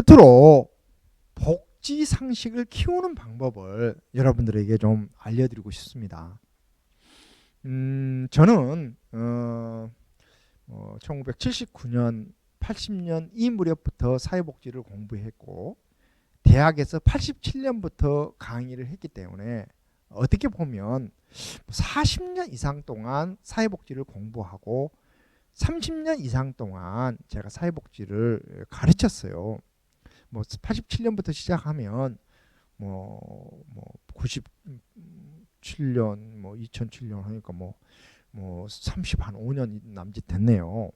끝으로 복지 상식을 키우는 방법을 여러분들에게 좀 알려드리고 싶습니다. 음, 저는 어, 어, 1979년, 80년 이 무렵부터 사회복지를 공부했고 대학에서 87년부터 강의를 했기 때문에 어떻게 보면 40년 이상 동안 사회복지를 공부하고 30년 이상 동안 제가 사회복지를 가르쳤어요. 뭐 87년부터 시작하면 뭐, 뭐 97년, 뭐 2007년 하니까 뭐, 뭐 30, 한 5년 남짓 됐네요.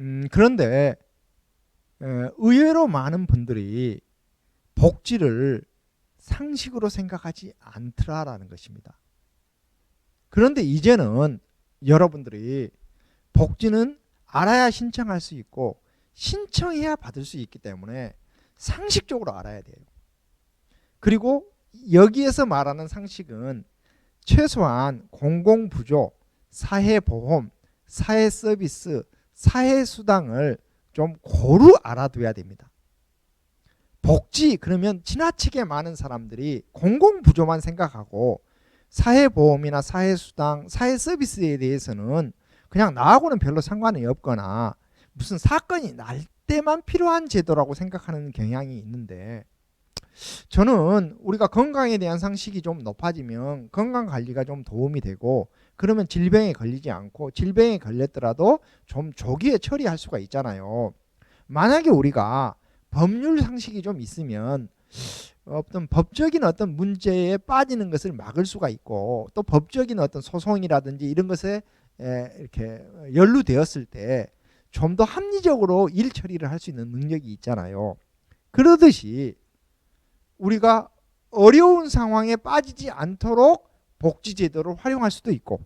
음, 그런데 에, 의외로 많은 분들이 복지를 상식으로 생각하지 않더라라는 것입니다. 그런데 이제는 여러분들이 복지는 알아야 신청할 수 있고 신청해야 받을 수 있기 때문에 상식적으로 알아야 돼요. 그리고 여기에서 말하는 상식은 최소한 공공부조, 사회보험, 사회서비스, 사회수당을 좀 고루 알아둬야 됩니다. 복지 그러면 지나치게 많은 사람들이 공공부조만 생각하고 사회보험이나 사회수당, 사회서비스에 대해서는 그냥 나하고는 별로 상관이 없거나 무슨 사건이 날 때만 필요한 제도라고 생각하는 경향이 있는데 저는 우리가 건강에 대한 상식이 좀 높아지면 건강 관리가 좀 도움이 되고 그러면 질병에 걸리지 않고 질병에 걸렸더라도 좀 조기에 처리할 수가 있잖아요. 만약에 우리가 법률 상식이 좀 있으면 어떤 법적인 어떤 문제에 빠지는 것을 막을 수가 있고 또 법적인 어떤 소송이라든지 이런 것에 이렇게 연루되었을 때 좀 더 합리적으로 일 처리를 할 수 있는 능력이 있잖아요. 그러듯이 우리가 어려운 상황에 빠지지 않도록 복지 제도를 활용할 수도 있고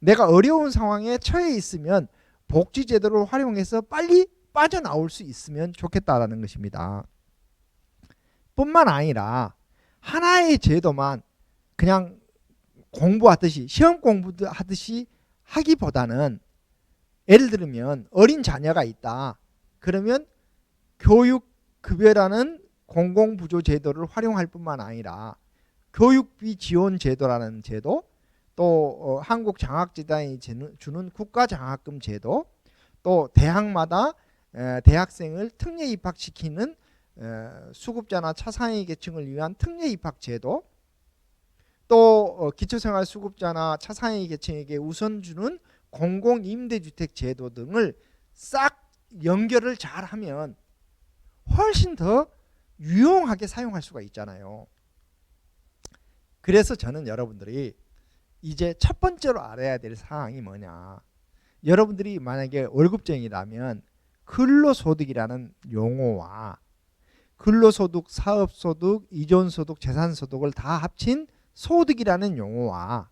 내가 어려운 상황에 처해 있으면 복지 제도를 활용해서 빨리 빠져나올 수 있으면 좋겠다라는 것입니다. 뿐만 아니라 하나의 제도만 그냥 공부하듯이 시험 공부하듯이 하기보다는 예를 들면 어린 자녀가 있다. 그러면 교육급여라는 공공부조 제도를 활용할 뿐만 아니라 교육비 지원 제도라는 제도 또 어, 한국장학재단이 주는 국가장학금 제도 또 대학마다 에, 대학생을 특례 입학시키는 에, 수급자나 차상위 계층을 위한 특례 입학 제도 또 어, 기초생활 수급자나 차상위 계층에게 우선 주는 공공 임대주택 제도 등을 싹 연결을 잘 하면 훨씬 더 유용하게 사용할 수가 있잖아요. 그래서 저는 여러분들이 이제 첫 번째로 알아야 될 사항이 뭐냐. 여러분들이 만약에 월급쟁이라면 근로소득이라는 용어와 근로소득, 사업소득, 이존소득, 재산소득을 다 합친 소득이라는 용어와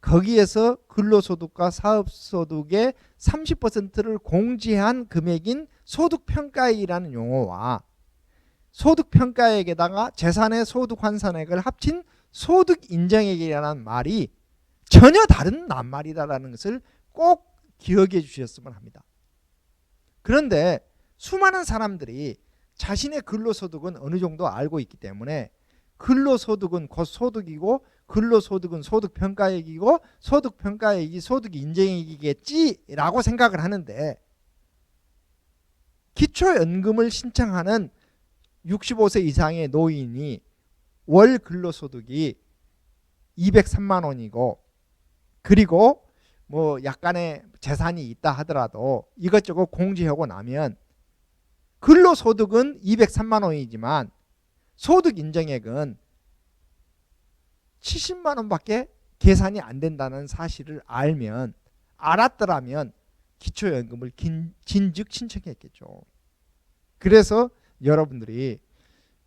거기에서 근로소득과 사업소득의 30%를 공제한 금액인 소득평가액이라는 용어와 소득평가액에다가 재산의 소득 환산액을 합친 소득인정액이라는 말이 전혀 다른 낱말이다라는 것을 꼭 기억해 주셨으면 합니다. 그런데 수많은 사람들이 자신의 근로소득은 어느 정도 알고 있기 때문에 근로소득은 곧 소득이고 근로소득은 소득평가액이고 소득평가액이 소득인정액이겠지라고 생각을 하는데 기초연금을 신청하는 65세 이상의 노인이 월 근로소득이 203만 원이고 그리고 뭐 약간의 재산이 있다 하더라도 이것저것 공제하고 나면 근로소득은 203만 원이지만 소득 인정액은 70만 원밖에 계산이 안 된다는 사실을 알면 알았더라면 기초연금을 긴, 진즉 신청했겠죠. 그래서 여러분들이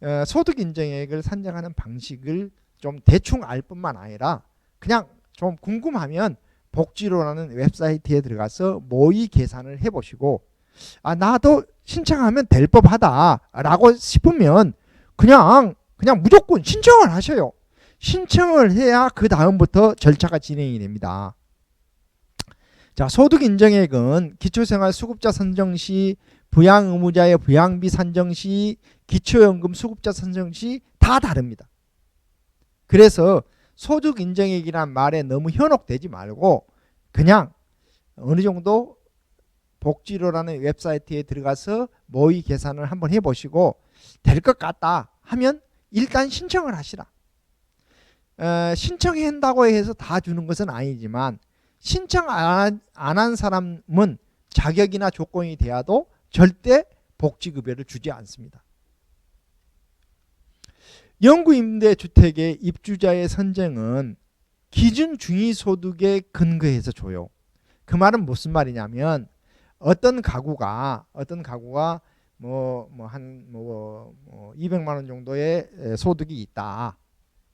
어, 소득 인정액을 산정하는 방식을 좀 대충 알 뿐만 아니라 그냥 좀 궁금하면 복지로라는 웹사이트에 들어가서 모의 계산을 해보시고 아 나도 신청하면 될 법하다라고 싶으면 그냥 그냥 무조건 신청을 하셔요. 신청을 해야 그 다음부터 절차가 진행이 됩니다. 자 소득 인정액은 기초생활 수급자 선정 시 부양 의무자의 부양비 산정 시 기초연금 수급자 산정 시 다 다릅니다. 그래서 소득 인정액이란 말에 너무 현혹되지 말고 그냥 어느 정도 복지로라는 웹사이트에 들어가서 모의 계산을 한번 해보시고 될 것 같다 하면 일단 신청을 하시라. 어, 신청한다고 해서 다 주는 것은 아니지만 신청 안 한 사람은 자격이나 조건이 돼야도 절대 복지급여를 주지 않습니다. 영구 임대 주택의 입주자의 선정은 기준 중위소득에 근거해서 줘요. 그 말은 무슨 말이냐면 어떤 가구가 어떤 가구가 뭐 뭐 한뭐 뭐 200만 원 정도의 에, 소득이 있다.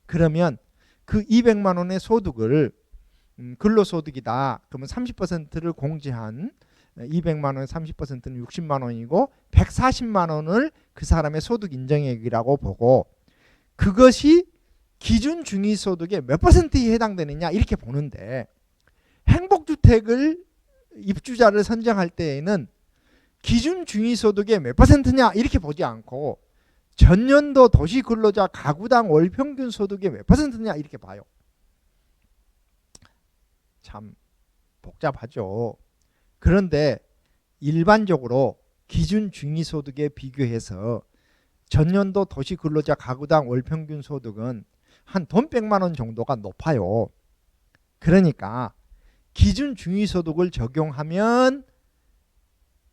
그러면 그 200만 원의 소득을 음, 근로소득이다. 그러면 30%를 공제한 200만 원의 30%는 60만 원이고 140만 원을 그 사람의 소득 인정액이라고 보고 그것이 기준 중위소득의 몇 퍼센트에 해당되느냐 이렇게 보는데 행복주택을 입주자를 선정할 때에는 기준 중위소득의 몇 퍼센트냐 이렇게 보지 않고 전년도 도시 근로자 가구당 월 평균 소득의 몇 퍼센트냐 이렇게 봐요. 참 복잡하죠. 그런데 일반적으로 기준 중위소득에 비교해서 전년도 도시 근로자 가구당 월 평균 소득은 한 돈 100만 원 정도가 높아요. 그러니까 기준 중위소득을 적용하면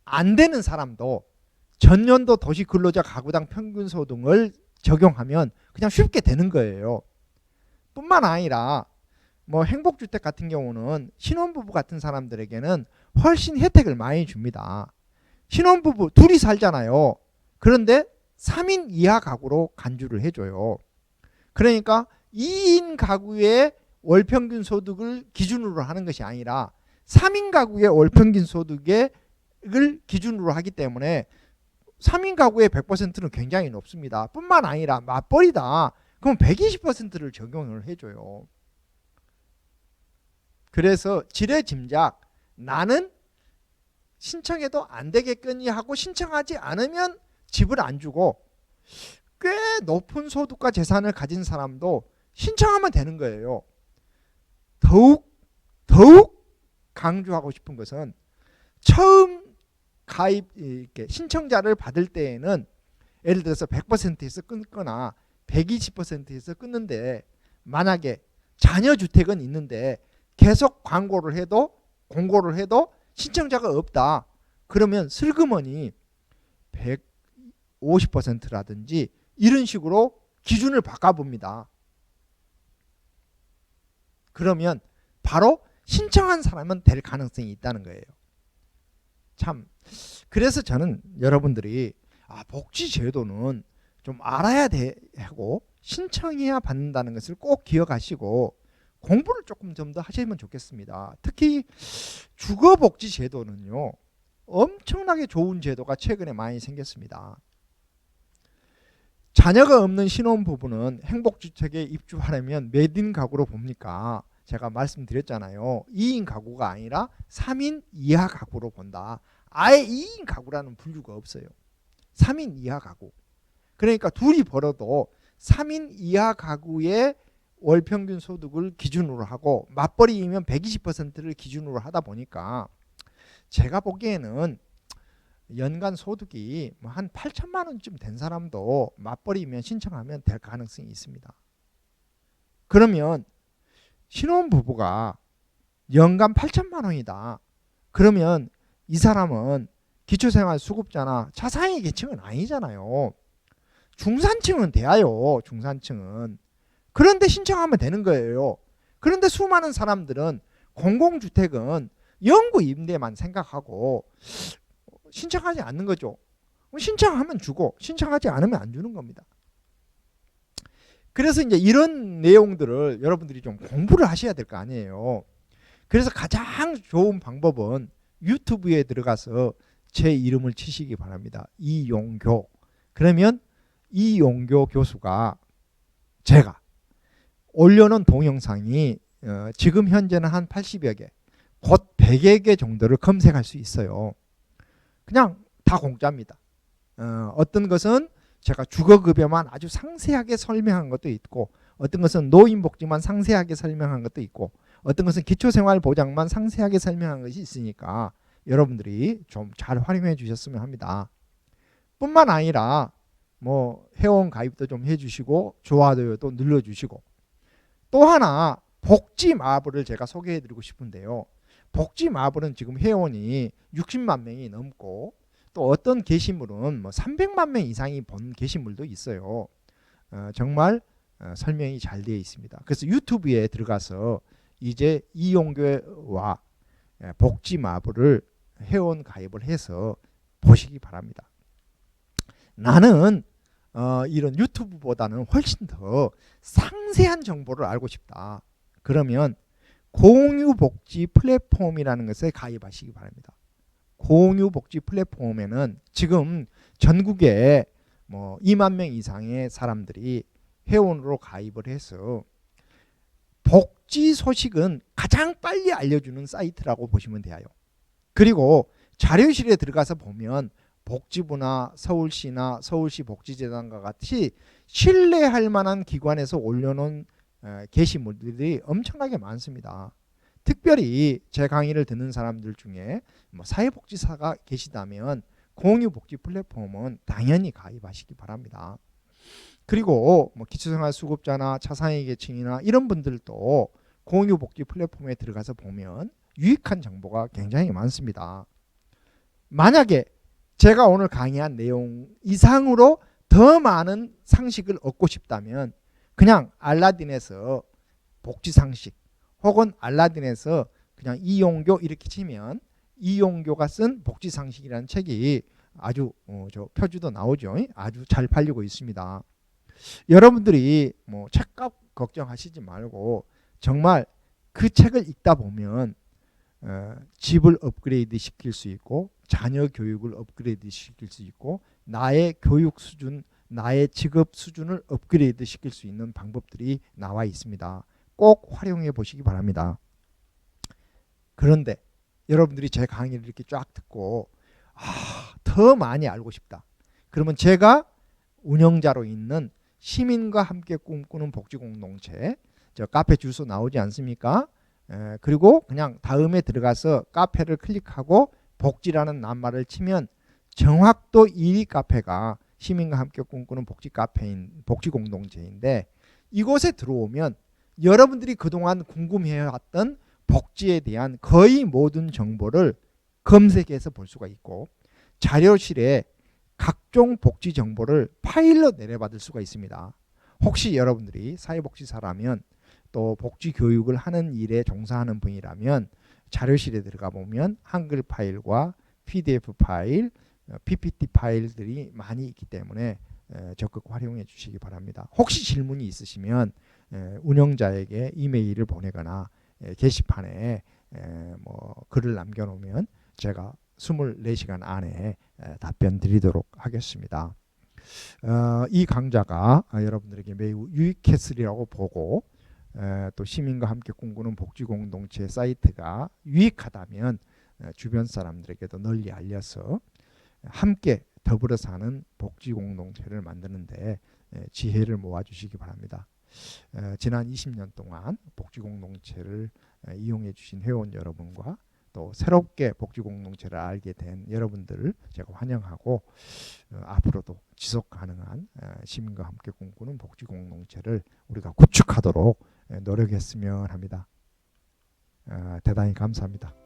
안 되는 사람도 전년도 도시 근로자 가구당 평균 소득을 적용하면 그냥 쉽게 되는 거예요. 뿐만 아니라 뭐 행복주택 같은 경우는 신혼부부 같은 사람들에게는 훨씬 혜택을 많이 줍니다. 신혼부부 둘이 살잖아요. 그런데 3인 이하 가구로 간주를 해줘요. 그러니까 2인 가구의 월 평균 소득을 기준으로 하는 것이 아니라 3인 가구의 월 평균 소득을 기준으로 하기 때문에 3인 가구의 100%는 굉장히 높습니다. 뿐만 아니라 맞벌이다. 그럼 120%를 적용을 해줘요. 그래서 지레 짐작 나는 신청해도 안 되겠거니 하고 신청하지 않으면 집을 안 주고 꽤 높은 소득과 재산을 가진 사람도 신청하면 되는 거예요. 더욱 더욱 강조하고 싶은 것은 처음 가입 이렇게 신청자를 받을 때에는 예를 들어서 100%에서 끊거나 120%에서 끊는데 만약에 자녀 주택은 있는데 계속 광고를 해도 공고를 해도 신청자가 없다. 그러면 슬그머니 150%라든지 이런 식으로 기준을 바꿔봅니다. 그러면 바로 신청한 사람은 될 가능성이 있다는 거예요. 참 그래서 저는 여러분들이 아, 복지 제도는 좀 알아야 되고 신청해야 받는다는 것을 꼭 기억하시고 공부를 조금 좀 더 하시면 좋겠습니다. 특히 주거복지 제도는요. 엄청나게 좋은 제도가 최근에 많이 생겼습니다. 자녀가 없는 신혼부부는 행복주택에 입주하려면 몇인 가구로 봅니까? 제가 말씀드렸잖아요. 2인 가구가 아니라 3인 이하 가구로 본다. 아예 2인 가구라는 분류가 없어요. 3인 이하 가구. 그러니까 둘이 벌어도 3인 이하 가구의 월 평균 소득을 기준으로 하고 맞벌이이면 120%를 기준으로 하다 보니까 제가 보기에는 연간 소득이 뭐한 8천만 원쯤 된 사람도 맞벌이면 신청하면 될 가능성이 있습니다. 그러면 신혼 부부가 연간 8천만 원이다. 그러면 이 사람은 기초생활 수급자나 차상위 계층은 아니잖아요. 중산층은 돼야요. 중산층은. 그런데 신청하면 되는 거예요. 그런데 수많은 사람들은 공공주택은 영구 임대만 생각하고 신청하지 않는 거죠. 신청하면 주고 신청하지 않으면 안 주는 겁니다. 그래서 이제 이런 내용들을 여러분들이 좀 공부를 하셔야 될 거 아니에요. 그래서 가장 좋은 방법은 유튜브에 들어가서 제 이름을 치시기 바랍니다. 이용교. 그러면 이용교 교수가 제가 올려놓은 동영상이 어, 지금 현재는 한 80여 개, 곧 100여 개 정도를 검색할 수 있어요. 그냥 다 공짜입니다. 어, 어떤 것은 제가 주거급여만 아주 상세하게 설명한 것도 있고 어떤 것은 노인복지만 상세하게 설명한 것도 있고 어떤 것은 기초생활보장만 상세하게 설명한 것이 있으니까 여러분들이 좀 잘 활용해 주셨으면 합니다. 뿐만 아니라 뭐 회원 가입도 좀 해주시고 좋아요도 눌러주시고 또 하나 복지 마블을 제가 소개해 드리고 싶은데요. 복지 마블은 지금 회원이 60만 명이 넘고 또 어떤 게시물은 뭐 300만 명 이상이 본 게시물도 있어요. 어, 정말 어, 설명이 잘 되어 있습니다. 그래서 유튜브에 들어가서 이제 이용교와 예, 복지 마블을 회원 가입을 해서 보시기 바랍니다. 나는 어, 이런 유튜브보다는 훨씬 더 상세한 정보를 알고 싶다. 그러면 공유복지 플랫폼이라는 것에 가입하시기 바랍니다. 공유복지 플랫폼에는 지금 전국에 뭐 2만 명 이상의 사람들이 회원으로 가입을 해서 복지 소식은 가장 빨리 알려주는 사이트라고 보시면 돼요. 그리고 자료실에 들어가서 보면 복지부나 서울시나 서울시 복지재단과 같이 신뢰할 만한 기관에서 올려놓은 에, 게시물들이 엄청나게 많습니다. 특별히 제 강의를 듣는 사람들 중에 뭐 사회복지사가 계시다면 공유복지 플랫폼은 당연히 가입하시기 바랍니다. 그리고 뭐 기초생활수급자나 차상위 계층이나 이런 분들도 공유복지 플랫폼에 들어가서 보면 유익한 정보가 굉장히 많습니다. 만약에 제가 오늘 강의한 내용 이상으로 더 많은 상식을 얻고 싶다면 그냥 알라딘에서 복지 상식 혹은 알라딘에서 그냥 이용교 이렇게 치면 이용교가 쓴 복지 상식이라는 책이 아주 어, 저 표지도 나오죠. 아주 잘 팔리고 있습니다. 여러분들이 뭐 책값 걱정하시지 말고 정말 그 책을 읽다 보면 어, 집을 업그레이드 시킬 수 있고 자녀 교육을 업그레이드 시킬 수 있고 나의 교육 수준, 나의 직업 수준을 업그레이드 시킬 수 있는 방법들이 나와 있습니다. 꼭 활용해 보시기 바랍니다. 그런데 여러분들이 제 강의를 이렇게 쫙 듣고 아, 더 많이 알고 싶다. 그러면 제가 운영자로 있는 시민과 함께 꿈꾸는 복지 공동체 저 카페 주소 나오지 않습니까? 에, 그리고 그냥 다음에 들어가서 카페를 클릭하고 복지라는 낱말을 치면 정확도 1위 카페가 시민과 함께 꿈꾸는 복지 카페인 복지 공동체인데 이곳에 들어오면 여러분들이 그동안 궁금해왔던 복지에 대한 거의 모든 정보를 검색해서 볼 수가 있고 자료실에 각종 복지 정보를 파일로 내려받을 수가 있습니다. 혹시 여러분들이 사회복지사라면 또 복지 교육을 하는 일에 종사하는 분이라면 자료실에 들어가 보면 한글 파일과 PDF 파일, 어, PPT 파일들이 많이 있기 때문에 에, 적극 활용해 주시기 바랍니다. 혹시 질문이 있으시면 에, 운영자에게 이메일을 보내거나 에, 게시판에 에, 뭐 글을 남겨놓으면 제가 24시간 안에 에, 답변 드리도록 하겠습니다. 어, 이 강좌가 아, 여러분들에게 매우 유익했으리라고 보고 에, 또 시민과 함께 꿈꾸는 복지 공동체 사이트가 유익하다면 에, 주변 사람들에게도 널리 알려서 함께 더불어 사는 복지 공동체를 만드는데 에, 지혜를 모아주시기 바랍니다. 에, 지난 20년 동안 복지 공동체를 에, 이용해 주신 회원 여러분과 또 새롭게 복지 공동체를 알게 된 여러분들을 제가 환영하고 어, 앞으로도 지속 가능한 에, 시민과 함께 꿈꾸는 복지 공동체를 우리가 구축하도록 에, 노력했으면 합니다. 어, 대단히 감사합니다.